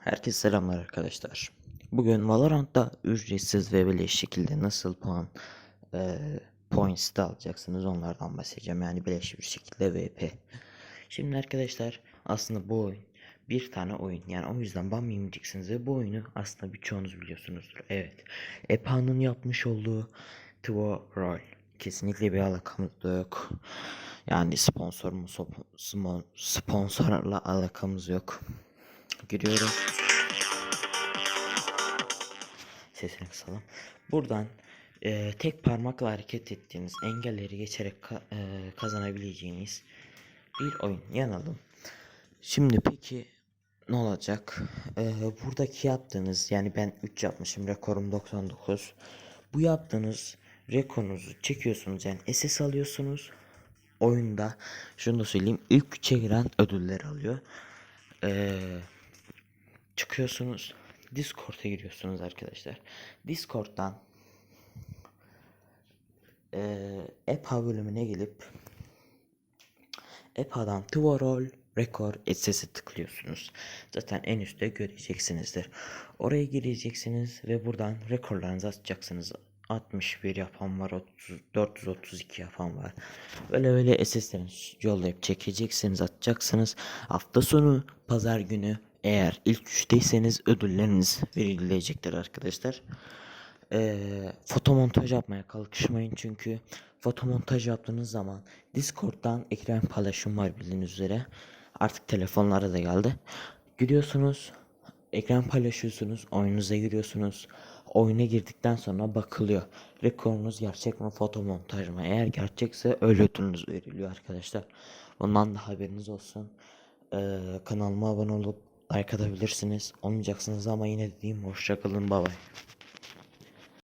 Herkese selamlar arkadaşlar. Bugün Valorant'ta ücretsiz ve beleş şekilde nasıl puan e, points da alacaksınız onlardan bahsedeceğim. Yani beleş bir şekilde VP. Şimdi arkadaşlar aslında bu oyun bir tane oyun. Yani o yüzden ban yemeyeceksiniz ve bu oyunu aslında birçoğunuz biliyorsunuzdur. Evet. EPA'nın yapmış olduğu Tvo Roll. Kesinlikle bir alakamız yok. Yani sponsor mu sponsorla alakamız yok. Giriyorum. Sesini kısalım. Buradan e, tek parmakla hareket ettiğiniz engelleri geçerek ka- e, kazanabileceğiniz bir oyun. Yanalım. Şimdi peki ne olacak? E, buradaki yaptığınız yani ben 3 yapmışım rekorum 99. Bu yaptığınız rekorunuzu çekiyorsunuz yani SS alıyorsunuz. Oyunda şunu da söyleyeyim ilk 3'e giren ödüller alıyor. Eee çıkıyorsunuz. Discord'a giriyorsunuz arkadaşlar. Discord'dan eee EPA bölümüne gelip EPA'dan Tvorol Record Access'e tıklıyorsunuz. Zaten en üstte göreceksinizdir. Oraya gireceksiniz ve buradan rekorlarınızı atacaksınız. 61 yapan var, 30, 432 yapan var. Böyle böyle SS'lerinizi yollayıp çekeceksiniz, atacaksınız. Hafta sonu, pazar günü eğer ilk üçteyseniz ödülleriniz verilecektir arkadaşlar. Ee, fotomontaj yapmaya kalkışmayın çünkü fotomontaj yaptığınız zaman Discord'dan ekran paylaşım var bildiğiniz üzere. Artık telefonlara da geldi. Giriyorsunuz, ekran paylaşıyorsunuz, oyununuza giriyorsunuz. Oyuna girdikten sonra bakılıyor. Rekorunuz gerçek mi, fotomontaj mı? Eğer gerçekse öyle ödülünüz veriliyor arkadaşlar. Bundan da haberiniz olsun. Ee, kanalıma abone olup like atabilirsiniz. Olmayacaksınız ama yine dediğim hoşçakalın. Bay bay.